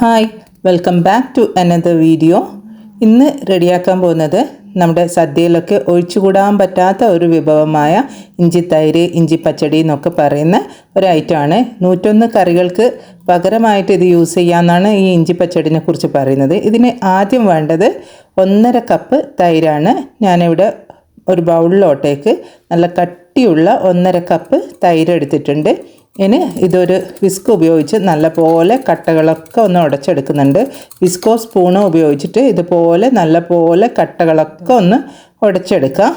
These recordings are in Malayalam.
Hi welcome back to another video ഇന്ന് റെഡിയാക്കാൻ പോകുന്നത് നമ്മുടെ സദ്യയിലൊക്കെ ഒഴിച്ചുകൂടാൻ പറ്റാത്ത ഒരു വിഭവമായ ഇഞ്ചി തൈര് ഇഞ്ചി പച്ചടി എന്നൊക്കെ പറയുന്ന ഒരു ഐറ്റമാണ് നൂറ്റൊന്ന് കറികൾക്ക് പകരമായിട്ട് ഇത് യൂസ് ചെയ്യാമെന്നാണ് ഈ ഇഞ്ചി പച്ചടിനെ കുറിച്ച് പറയുന്നത്. ഇതിന് ആദ്യം വേണ്ടത് ഒന്നര കപ്പ് തൈരാണ്. ഞാനിവിടെ ഒരു ബൗളിലോട്ടേക്ക് നല്ല കട്ടിയുള്ള ഒന്നര കപ്പ് തൈര് എടുത്തിട്ടുണ്ട്. ഇനി ഇതൊരു വിസ്ക് ഉപയോഗിച്ച് നല്ലപോലെ കട്ടകളൊക്കെ ഒന്ന് ഉടച്ചെടുക്കുന്നുണ്ട്. വിസ്കോ സ്പൂണോ ഉപയോഗിച്ചിട്ട് ഇതുപോലെ നല്ലപോലെ കട്ടകളൊക്കെ ഒന്ന് ഉടച്ചെടുക്കാം.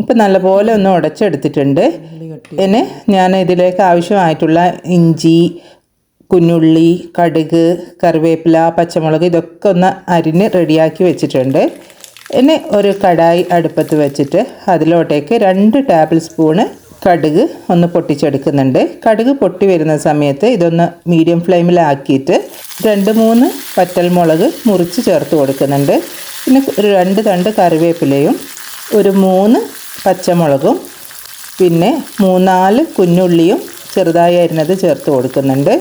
ഇപ്പം നല്ലപോലെ ഒന്ന് ഉടച്ചെടുത്തിട്ടുണ്ട്. ഇനി ഞാൻ ഇതിലേക്ക് ആവശ്യമായിട്ടുള്ള ഇഞ്ചി കുഞ്ഞുള്ളി കടുക് കറിവേപ്പില പച്ചമുളക് ഇതൊക്കെ ഒന്ന് അരിഞ്ഞ് റെഡിയാക്കി വെച്ചിട്ടുണ്ട്. ഇനി ഒരു കടായി അടുപ്പത്ത് വെച്ചിട്ട് അതിലോട്ടേക്ക് രണ്ട് ടേബിൾ സ്പൂണ് കടുക് ഒന്ന് പൊട്ടിച്ചെടുക്കുന്നുണ്ട്. കടുക് പൊട്ടി വരുന്ന സമയത്ത് ഇതൊന്ന് മീഡിയം ഫ്ലെയിമിലാക്കിയിട്ട് രണ്ട് മൂന്ന് പറ്റൽമുളക് മുറിച്ച് ചേർത്ത് കൊടുക്കുന്നുണ്ട്. പിന്നെ ഒരു രണ്ട് തണ്ട് കറിവേപ്പിലയും ഒരു മൂന്ന് പച്ചമുളകും പിന്നെ മൂന്നാൽ കുഞ്ഞുള്ളിയും ചെറുതായി അരിഞ്ഞത് ചേർത്ത് കൊടുക്കുന്നുണ്ട്.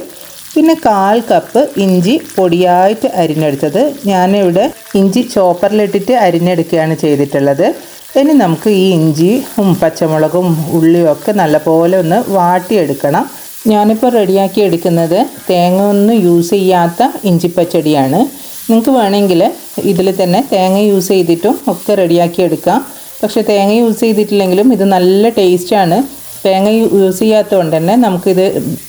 പിന്നെ കാൽ കപ്പ് ഇഞ്ചി പൊടിയായിട്ട് അരിഞ്ഞെടുത്തത്. ഞാനിവിടെ ഇഞ്ചി ചോപ്പറിലിട്ടിട്ട് അരിഞ്ഞെടുക്കുകയാണ് ചെയ്തിട്ടുള്ളത്. ഇനി നമുക്ക് ഈ ഇഞ്ചിയും പച്ചമുളകും ഉള്ളിയും ഒക്കെ നല്ലപോലെ ഒന്ന് വാട്ടിയെടുക്കണം. ഞാനിപ്പോൾ റെഡിയാക്കി എടുക്കുന്നത് തേങ്ങ ഒന്നും യൂസ് ചെയ്യാത്ത ഇഞ്ചിപ്പച്ചടിയാണ്. നിങ്ങൾക്ക് വേണമെങ്കിൽ ഇതിൽ തന്നെ തേങ്ങ യൂസ് ചെയ്തിട്ടും ഒക്കെ റെഡിയാക്കി എടുക്കാം. പക്ഷെ തേങ്ങ യൂസ് ചെയ്തിട്ടില്ലെങ്കിലും ഇത് നല്ല ടേസ്റ്റാണ് തേങ്ങ യൂസ് ചെയ്യാത്തതുകൊണ്ട് തന്നെ നമുക്കിത്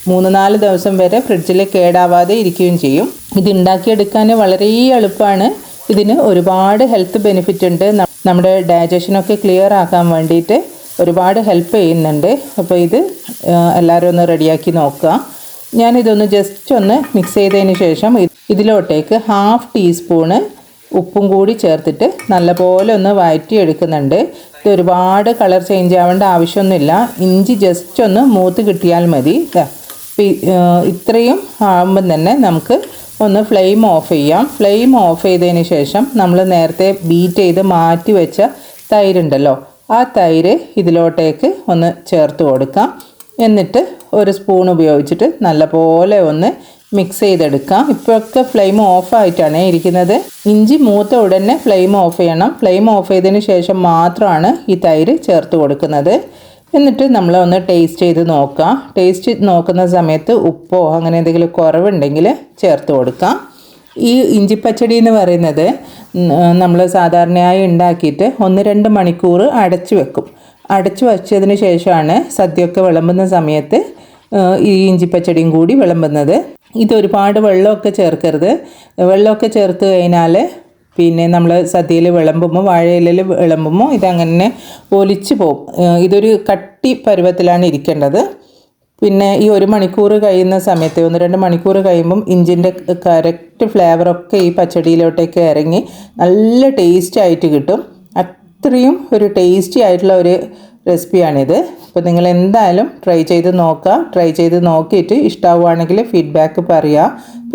മൂന്ന് നാല് ദിവസം വരെ ഫ്രിഡ്ജിൽ കേടാവാതെ ഇരിക്കുകയും ചെയ്യും. ഇത് ഉണ്ടാക്കിയെടുക്കാൻ വളരെ എളുപ്പമാണ്. ഇതിന് ഒരുപാട് ഹെൽത്ത് ബെനിഫിറ്റ് ഉണ്ട്. നമ്മുടെ ഡൈജഷനൊക്കെ ക്ലിയർ ആക്കാൻ വേണ്ടിയിട്ട് ഒരുപാട് ഹെൽപ്പ് ചെയ്യുന്നുണ്ട്. അപ്പോൾ ഇത് എല്ലാവരും ഒന്ന് റെഡിയാക്കി നോക്കുക. ഞാനിതൊന്ന് ജസ്റ്റ് ഒന്ന് മിക്സ് ചെയ്തതിന് ശേഷം ഇതിലോട്ടേക്ക് ഹാഫ് ടീസ്പൂണ് ഉപ്പും കൂടി ചേർത്തിട്ട് നല്ലപോലെ ഒന്ന് വഴറ്റിയെടുക്കുന്നുണ്ട് ഇത് ഒരുപാട് കളർ ചേഞ്ച് ആവേണ്ട ആവശ്യമൊന്നുമില്ല. ഇഞ്ചി ജസ്റ്റ് ഒന്ന് മൂത്ത് കിട്ടിയാൽ മതി. ഇത്രയും ആകുമ്പം തന്നെ നമുക്ക് ഒന്ന് ഫ്ലെയിം ഓഫ് ചെയ്യാം. ഫ്ലെയിം ഓഫ് ചെയ്തതിന് ശേഷം നമ്മൾ നേരത്തെ ബീറ്റ് ചെയ്ത് മാറ്റി വെച്ച തൈരുണ്ടല്ലോ. ആ തൈര് ഇതിലോട്ടേക്ക് ഒന്ന് ചേർത്ത് കൊടുക്കാം. എന്നിട്ട് ഒരു സ്പൂൺ ഉപയോഗിച്ചിട്ട് നല്ലപോലെ ഒന്ന് മിക്സ് ചെയ്തെടുക്കാം. ഇപ്പോഴൊക്കെ ഫ്ലെയിം ഓഫായിട്ടാണ് ഇരിക്കുന്നത്. ഇഞ്ചി മൂത്ത ഉടനെ ഫ്ലെയിം ഓഫ് ചെയ്യണം. ഫ്ലെയിം ഓഫ് ചെയ്തതിന് ശേഷം മാത്രമാണ് ഈ തൈര് ചേർത്ത് കൊടുക്കുന്നത്. എന്നിട്ട് നമ്മൾ ഒന്ന് ടേസ്റ്റ് ചെയ്ത് നോക്കാം. ടേസ്റ്റ് നോക്കുന്ന സമയത്ത് ഉപ്പോ അങ്ങനെ എന്തെങ്കിലും കുറവുണ്ടെങ്കിൽ ചേർത്ത് കൊടുക്കാം. ഈ ഇഞ്ചിപ്പച്ചടി എന്ന് പറയുന്നത് നമ്മൾ സാധാരണയായി ഉണ്ടാക്കിയിട്ട് ഒന്ന് രണ്ട് മണിക്കൂർ അടച്ചു വെക്കും. അടച്ചു വച്ചതിന് ശേഷമാണ് സദ്യയൊക്കെ വിളമ്പുന്ന സമയത്ത് ഈ ഇഞ്ചിപ്പച്ചടിയും കൂടി വിളമ്പുന്നത്. ഇത് ഒരുപാട് വെള്ളമൊക്കെ ചേർക്കരുത്. വെള്ളമൊക്കെ ചേർത്ത് കഴിഞ്ഞാൽ പിന്നെ നമ്മൾ സദ്യയിൽ വിളമ്പുമ്പോൾ വാഴയിലയിൽ വിളമ്പുമ്പോൾ ഇതങ്ങനെ ഒലിച്ച് പോകും ഇതൊരു കട്ടി പരുവത്തിലാണ് ഇരിക്കേണ്ടത്. പിന്നെ ഈ ഒരു മണിക്കൂർ കഴിയുന്ന സമയത്ത് ഒന്ന് രണ്ട് മണിക്കൂർ കഴിയുമ്പം ഇഞ്ചിന്റെ കറക്റ്റ് ഫ്ലേവറൊക്കെ ഈ പച്ചടിയിലോട്ടേക്ക് ഇറങ്ങി നല്ല ടേസ്റ്റ് ആയിട്ട് കിട്ടും. അത്രയും ഒരു ടേസ്റ്റി ആയിട്ടുള്ള ഒരു റെസിപ്പിയാണിത് അപ്പോൾ നിങ്ങൾ എന്തായാലും ട്രൈ ചെയ്ത് നോക്കുക. ട്രൈ ചെയ്ത് നോക്കിയിട്ട് ഇഷ്ടമാവുകയാണെങ്കിൽ ഫീഡ്ബാക്ക് പറയുക